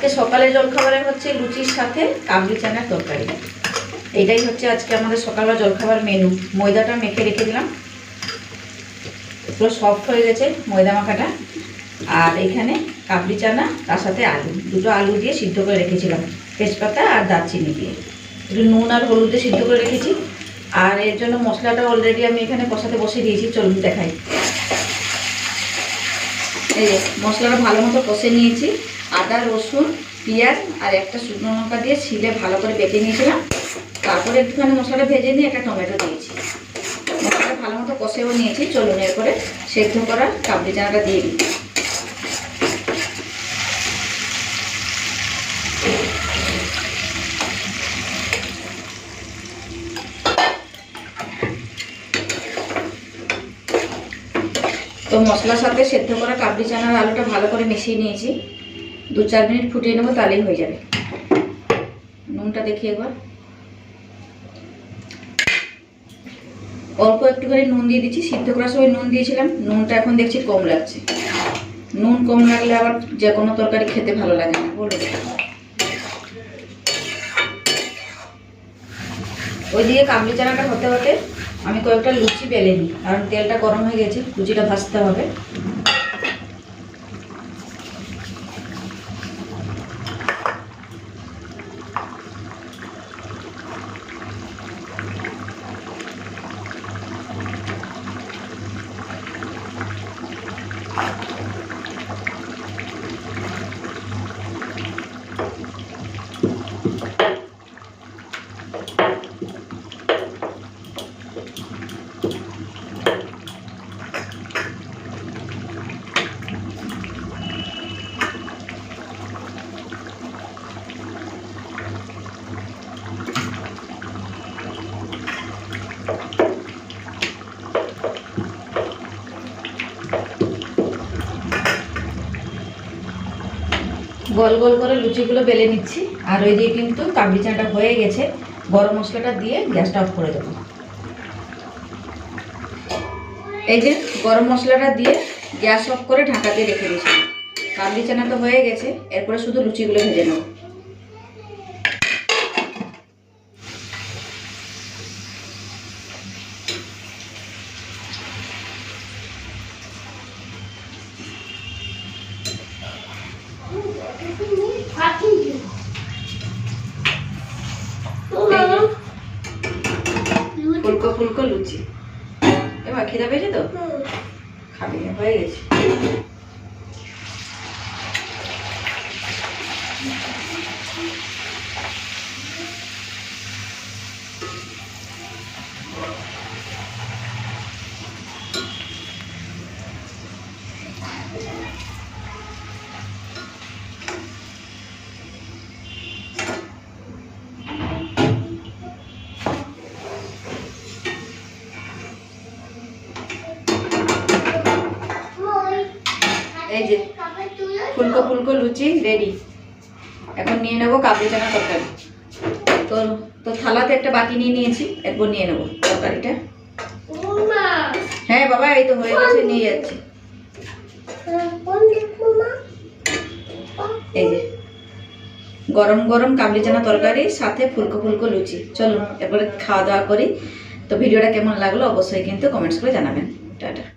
আজকে সকালে জলখাবারে হচ্ছে লুচির সাথে কাবলি চানার তরকারি। এটাই হচ্ছে আজকে আমাদের সকালবেলা জলখাবার মেনু ময়দাটা মেখে রেখে দিলাম। পুরো সফট হয়ে গেছে ময়দা মাখাটা। আর এখানে কাবলি চানা, তার সাথে আলু। দুটো আলু দিয়ে সিদ্ধ করে রেখেছিলাম। তেজপাতা আর দারচিনি দিয়ে। একটু নুন আর হলুদ দিয়ে সিদ্ধ করে রেখেছি। আর এর জন্য মশলাটা অলরেডি আমি এখানে কষাতে বসে দিয়েছি। চলুন দেখাই। মশলাটা ভালো মতো কষে নিয়েছি। আদা, রসুন, পেঁয়াজ আর একটা শুকনো লঙ্কা দিয়ে ছিলে ভালো করে বেটে নিয়েছিলাম। তারপরে একটুখানি মশলাটা ভেজে নিয়ে একটা টমেটো দিয়েছি। মশলাটা ভালো মতো কষেও নিয়েছি। চলুন এরপরে সেদ্ধ করার কাবলি চানাটা দিয়ে দিই। তো মশলার সাথে সেদ্ধ করা কাবলি চানার আলুটা ভালো করে মিশিয়ে নিয়েছি। দু চার মিনিট ফুটিয়ে নেব, তাহলেই হয়ে যাবে। নুনটা দেখি একবার। অল্প একটুখানি নুন দিয়ে দিচ্ছি, সিদ্ধ করার সময় নুন দিয়েছিলাম, নুনটা এখন দেখছি কম লাগছে। নুন কম লাগলে আবার যে কোনো তরকারি খেতে ভালো লাগে না বলুন ওইদিকে কাবলি চানাটা হতে হতে আমি কয়েকটা লুচি বেলে নিই, কারণ তেলটা গরম হয়ে গেছে, লুচিটা ভাজতে হবে। গোল গোল করে লুচিগুলো বেলে নিচ্ছি। আর ওই দিয়ে কিন্তু কাবলি চাটা হয়ে গেছে। গরম মশলাটা দিয়ে গ্যাসটা অফ করে দেবো। এই যে গরম মশলাটা দিয়ে গ্যাস অফ করে ঢাকা দিয়ে রেখে দিয়েছি। কাবলি চানা তো হয়ে গেছে। এরপরে শুধু লুচিগুলো ভেজে নেব। ফুলকো ফুলকো লুচি। এবার খিদা পেয়েছে তো? খাবি না, হয়ে গেছে। এই যে, ফুলকো ফুলকো লুচি রেডি এখন নিয়ে নেব কাবলি চানা তরকারি। তো তো থালাতে একটা বাটি নিয়ে নিয়েছি, এরপর নিয়ে নেব তরকারিটা। হ্যাঁ বাবা, এই তো হয়ে গেছে, নিয়ে যাচ্ছি। এই যে, গরম গরম কাবলি চানা তরকারি, সাথে ফুলকো ফুলকো লুচি। চলুন এরপরে খাওয়া দাওয়া করি। তো ভিডিওটা কেমন লাগল অবশ্যই কিন্তু কমেন্টস করে জানাবেন। টাটা।